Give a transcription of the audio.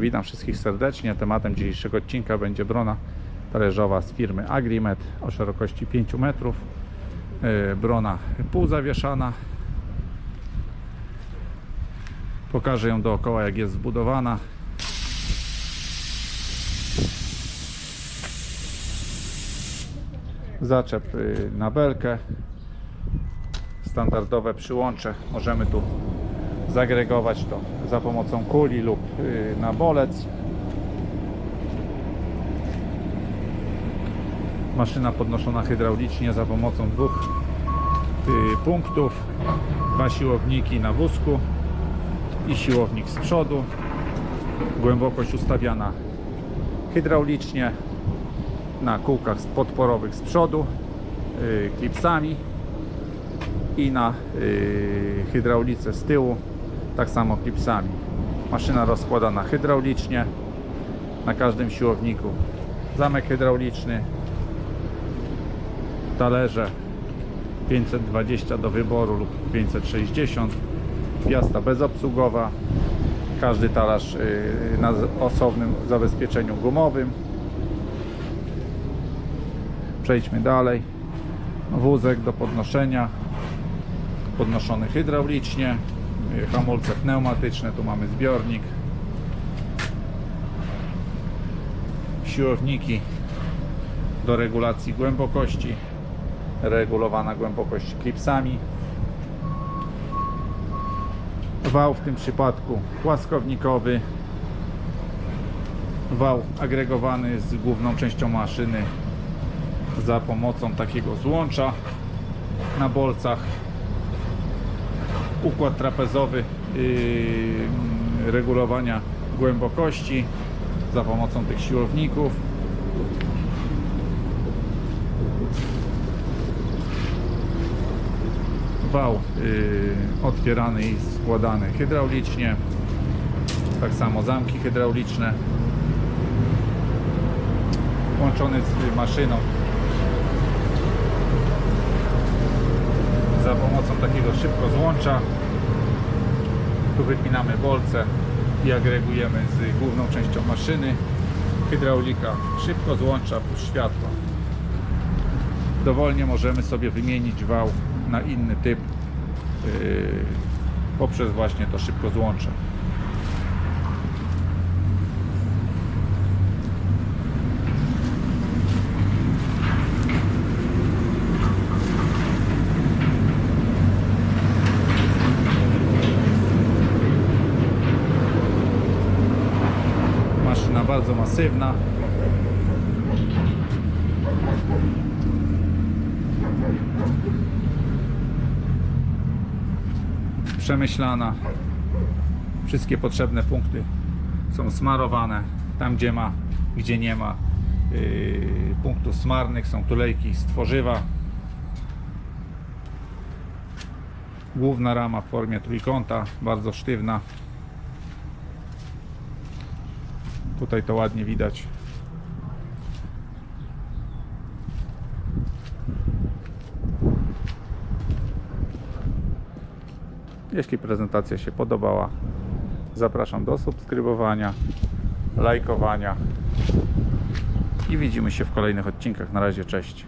Witam wszystkich serdecznie. Tematem dzisiejszego odcinka będzie brona talerzowa z firmy Agrimet o szerokości 5 metrów. Yy, Brona półzawieszana. Pokażę ją dookoła jak jest zbudowana. Zaczep yy, na belkę. Standardowe przyłącze. Możemy tu zagregować to za pomocą kuli lub yy, na bolec. Maszyna podnoszona hydraulicznie za pomocą dwóch yy, punktów. Dwa siłowniki na wózku i siłownik z przodu. Głębokość ustawiana hydraulicznie na kółkach podporowych z przodu, yy, klipsami i na hydraulice z tyłu, tak samo klipsami. Maszyna rozkładana hydraulicznie na każdym siłowniku. Zamek hydrauliczny, talerze 520 do wyboru lub 560, piasta bezobsługowa, każdy talerz yy, na osobnym zabezpieczeniu gumowym. Przejdźmy dalej. Wózek do podnoszenia, podnoszony hydraulicznie, hamulce pneumatyczne, tu mamy zbiornik, siłowniki do regulacji głębokości, regulowana głębokość klipsami. Wał w tym przypadku płaskownikowy, wał agregowany z główną częścią maszyny za pomocą takiego złącza na bolcach układ trapezowy yy, regulowania głębokości za pomocą tych siłowników. Wał yy, otwierany i składany hydraulicznie. Tak samo zamki hydrauliczne. Łączony z maszyną za pomocą takiego szybko złącza. Tu wypinamy bolce i agregujemy z główną częścią maszyny. Hydraulika szybko złącza plus światło dowolnie możemy sobie wymienić wał na inny typ yy, poprzez właśnie to szybko złącze maszyna bardzo masywna. Przemyślana. Wszystkie potrzebne punkty są smarowane tam gdzie ma gdzie nie ma yy, punktów smarnych są tulejki z tworzywa. Główna rama w formie trójkąta bardzo sztywna Tutaj to ładnie widać. Jeśli prezentacja się podobała, zapraszam do subskrybowania, lajkowania i widzimy się w kolejnych odcinkach. Na razie, cześć.